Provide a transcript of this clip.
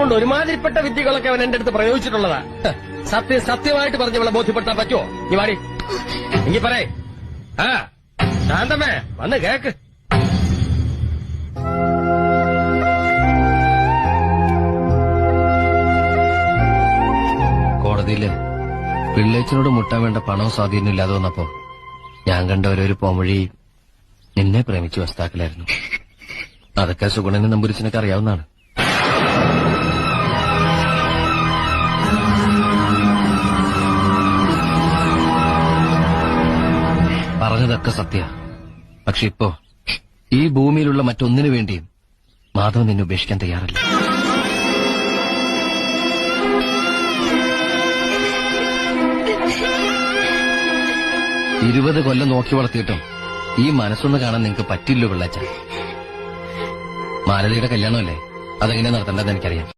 കൊണ്ട് ഒരുമാതിരിപ്പെട്ട വിദ്യകളൊക്കെ അവൻ എന്റെ അടുത്ത് പ്രയോഗിച്ചിട്ടുള്ളതാ. സത്യ സത്യം സത്യമായിട്ട് പറഞ്ഞവളെ ബോധ്യപ്പെടുത്താൻ പറ്റുമോ നീ വാടി. എങ്കി പറയേ. ആ ശാന്തമ്മേ വന്ന് കേക്ക്. കോടതിയിൽ പിള്ളേച്ചിനോട് മുട്ടാൻ വേണ്ട പണവും സ്വാധീനം ഇല്ലാതെ വന്നപ്പോ ഞാൻ കണ്ട ഓരോരു പോംവഴി നിന്നെ പ്രേമിച്ചു വസ്താക്കളായിരുന്നു അതൊക്കെ സുഗുണനെ നമ്പുരിച്ചിനൊക്കെ അറിയാവുന്നതാണ്. പറഞ്ഞതൊക്കെ സത്യ. പക്ഷെ ഇപ്പോ ഈ ഭൂമിയിലുള്ള മറ്റൊന്നിനു വേണ്ടിയും മാധവൻ നിന്നെ ഉപേക്ഷിക്കാൻ തയ്യാറല്ല. ഇരുപത് കൊല്ലം നോക്കി വളർത്തിയിട്ടും ഈ മനസ്സൊന്ന് കാണാൻ നിങ്ങൾക്ക് പറ്റില്ലോ പിള്ളച്ച മാലതിയുടെ കല്യാണമല്ലേ? അതെങ്ങനെ നടത്തേണ്ടതെന്ന് എനിക്കറിയാം.